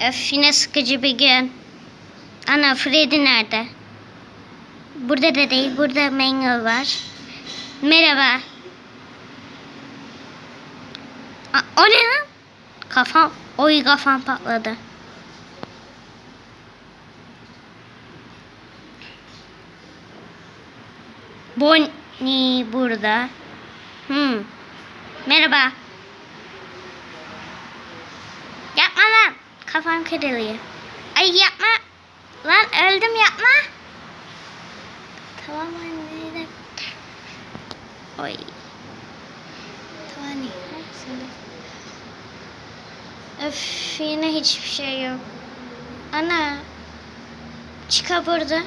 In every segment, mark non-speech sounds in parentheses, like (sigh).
Öf yine sıkıcı bir gün. Ana Freddy nerede? Burada da değil. Burada Mangle var. Merhaba. A, o ne lan? Kafam. Oy kafam patladı. Bonnie burada. Hmm. Merhaba. Yapma lan. Kafam kırılıyor. Ay yapma. Lan öldüm yapma. Tamam anne. Oy. Tamam. Öf yine hiçbir şey yok. Ana. Çıka burada.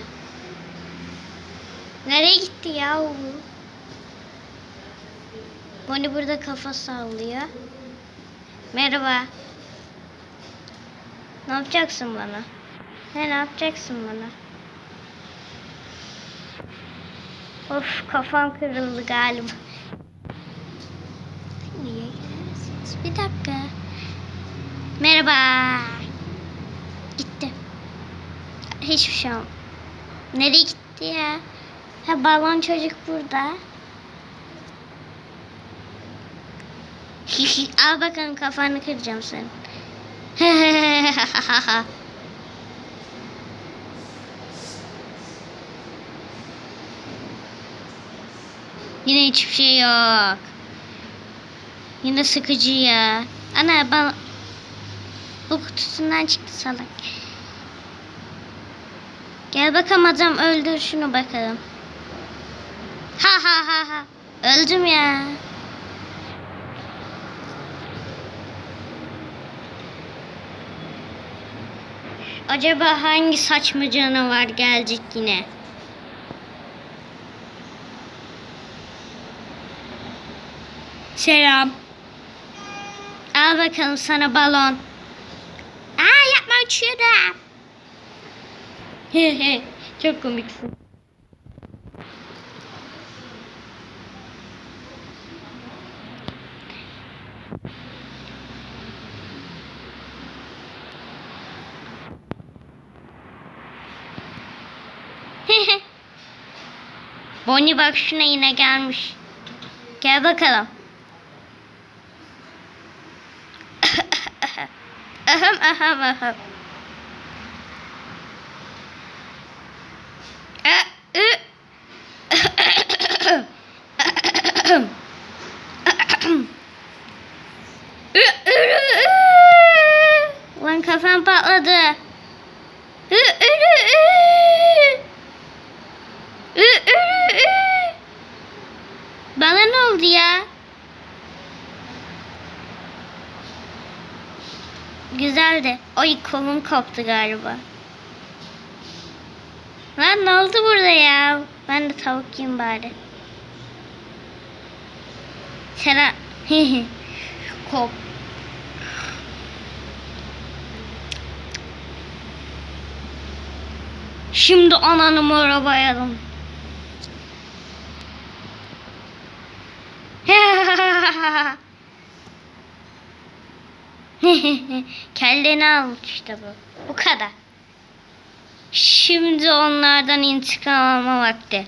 Nereye gitti ya bu? Bonnie burada kafa sallıyor. Merhaba. Ne yapacaksın bana? Ne ne yapacaksın bana? Of kafam kırıldı galiba. Niye gelirsiniz? Bir dakika. Merhaba. Gitti. Hiçbir şey olmadı. Nereye gitti ya? Ha balon çocuk burada. (laughs) Al bakalım kafanı kıracağım senin. (laughs) Yine hiçbir şey yok. Yine sıkıcı ya. Ana ben bu kutusundan çıktı salak. Gel bakalım adam öldür şunu bakalım. Ha ha ha ha. Öldüm ya. Acaba hangi saçma canavar gelecek yine? Selam. Al bakalım sana balon. Aa yapma uçuyorum. Hehe çok komiksin. Bonnie bak şuna yine gelmiş. Gel bakalım. ahem ahem ahem. E, ü. Güzeldi. Oy kolum koptu galiba. Lan ne oldu burada ya? Ben de tavuk yiyeyim bari. Selam. (laughs) Kop. Şimdi ananı mora bayalım. (laughs) (laughs) Kelleni almış işte bu. Bu kadar. Şimdi onlardan intikam alma vakti.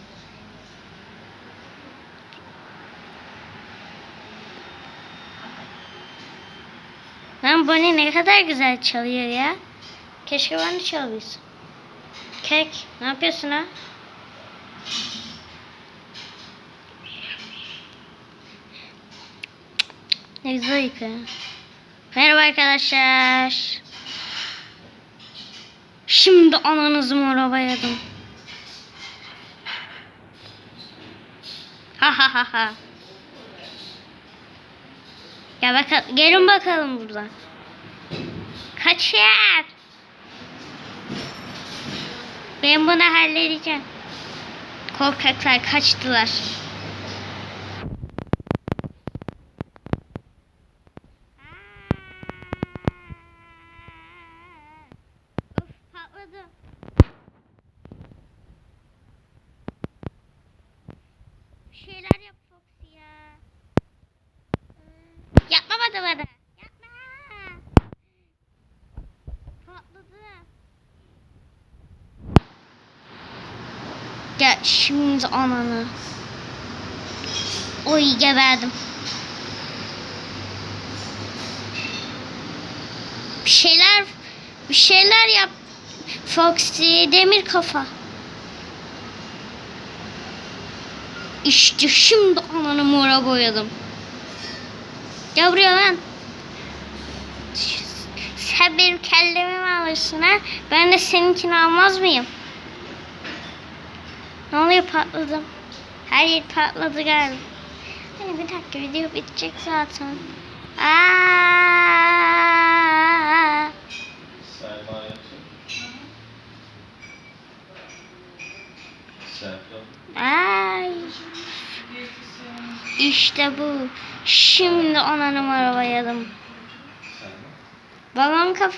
Lan Bonnie ne kadar güzel çalıyor ya. Keşke ben de çalabilsem. Kek ne yapıyorsun ha? Ne güzel yıkıyor. Merhaba arkadaşlar. Şimdi ananızı mora bayadım. Ha ha ha ha. Ya bakalım, gelin bakalım buradan. Kaçın. Ben bunu halledeceğim. Korkaklar kaçtılar. şeyler yap Foxy ya. Yapma bana bana. Yapma. Patladı. Gel şimdi ananı. Oy geberdim. Bir şeyler bir şeyler yap Foxy demir kafa. İşte şimdi ananı mora boyadım. Gel buraya lan. Sen benim kellemi mi alırsın ha? Ben de seninkini almaz mıyım? Ne oluyor patladım. Her yer patladı galiba. Hani bir dakika video bitecek zaten. Aa! Ay. İşte bu. Şimdi ona numara. Selma. Balon kaf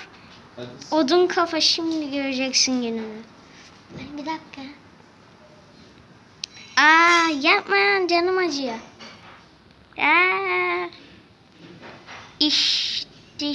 odun kafa şimdi göreceksin gününü. Bir dakika. Aa yapma canım acıyor. Aa. İşte şimdi